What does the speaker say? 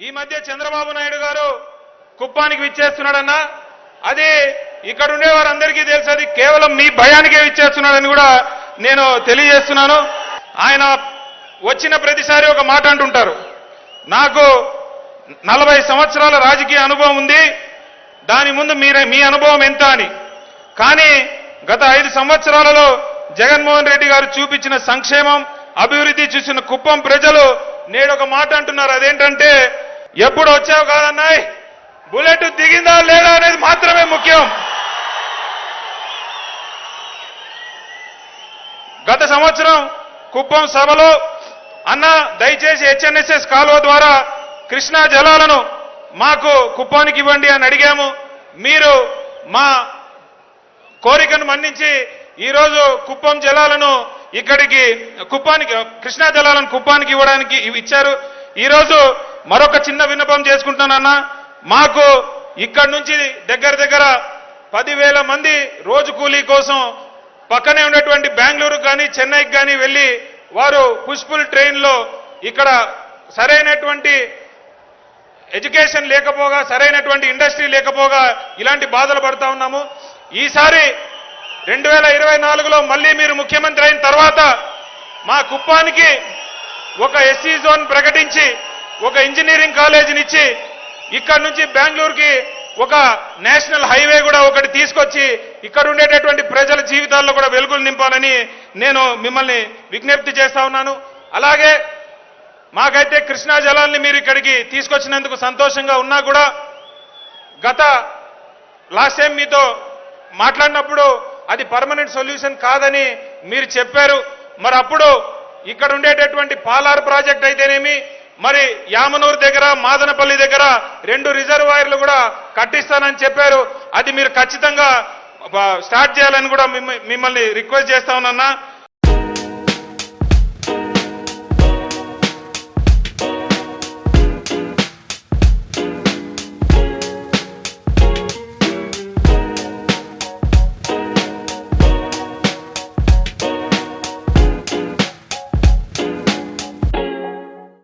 ఈ మధ్య చంద్రబాబు నాయుడు గారు కుప్పానికి విచ్చేస్తున్నాడన్నా అది ఇక్కడ ఉండే వారందరికీ తెలుసు అది కేవలం మీ భయానికే విచ్చేస్తున్నాడని కూడా నేను తెలియజేస్తున్నాను. ఆయన వచ్చిన ప్రతిసారి ఒక మాట అంటుంటారు నాకు నలభై సంవత్సరాల రాజకీయ అనుభవం ఉంది దాని ముందు మీరే మీ అనుభవం ఎంత అని. కానీ గత ఐదు సంవత్సరాలలో జగన్మోహన్ రెడ్డి గారు చూపించిన సంక్షేమం అభివృద్ధి చూసిన కుప్పం ప్రజలు నేడు ఒక మాట అంటున్నారు అదేంటంటే ఎప్పుడు వచ్చావు కాదన్నాయ్ బుల్లెట్ దిగిందా లేదా అనేది మాత్రమే ముఖ్యం. గత సంవత్సరం కుప్పం సభలో అన్న దయచేసి హెచ్ఎన్ఎస్ఎస్ కాలువ ద్వారా కృష్ణా జలాలను మాకు కుప్పానికి ఇవ్వండి అని అడిగాము. మీరు మా కోరికను మన్నించి ఈరోజు కుప్పం జలాలను ఇక్కడికి కుప్పానికి కృష్ణా జలాలను కుప్పానికి ఇవ్వడానికి ఇవి ఇచ్చారు. ఈరోజు మరొక చిన్న విన్నపం చేసుకుంటున్నానన్నా. మాకు ఇక్కడి నుంచి దగ్గర దగ్గర పదివేల మంది రోజు కూలీ కోసం పక్కనే ఉన్నటువంటి బెంగళూరు కానీ చెన్నైకి కానీ వెళ్ళి వారు పుష్పుల్ ట్రైన్లో ఇక్కడ సరైనటువంటి ఎడ్యుకేషన్ లేకపోగా సరైనటువంటి ఇండస్ట్రీ లేకపోగా ఇలాంటి బాధలు పడతా ఉన్నాము. ఈసారి రెండు వేల ఇరవై నాలుగులో మళ్ళీ మీరు ముఖ్యమంత్రి అయిన తర్వాత మా కుప్పానికి ఒక ఎస్సీ జోన్ ప్రకటించి ఒక ఇంజనీరింగ్ కాలేజీని ఇచ్చి ఇక్కడ నుంచి బెంగళూరుకి ఒక నేషనల్ హైవే కూడా ఒకటి తీసుకొచ్చి ఇక్కడ ఉండేటటువంటి ప్రజల జీవితాల్లో కూడా వెలుగులు నింపాలని నేను మిమ్మల్ని విజ్ఞప్తి చేస్తా ఉన్నాను. అలాగే మాకైతే కృష్ణా జలాల్ని మీరు ఇక్కడికి తీసుకొచ్చినందుకు సంతోషంగా ఉన్నా కూడా గత లాస్ట్ టైం మీతో మాట్లాడినప్పుడు అది పర్మనెంట్ సొల్యూషన్ కాదని మీరు చెప్పారు. మరి అప్పుడు ఇక్కడ ఉండేటటువంటి పాలార్ ప్రాజెక్ట్ అయితేనేమి మరి యామనూరు దగ్గర మాదనపల్లి దగ్గర రెండు రిజర్వాయర్లు కూడా కట్టిస్తానని చెప్పారు. అది మీరు ఖచ్చితంగా స్టార్ట్ చేయాలని కూడా మిమ్మల్ని రిక్వెస్ట్ చేస్తా ఉన్నా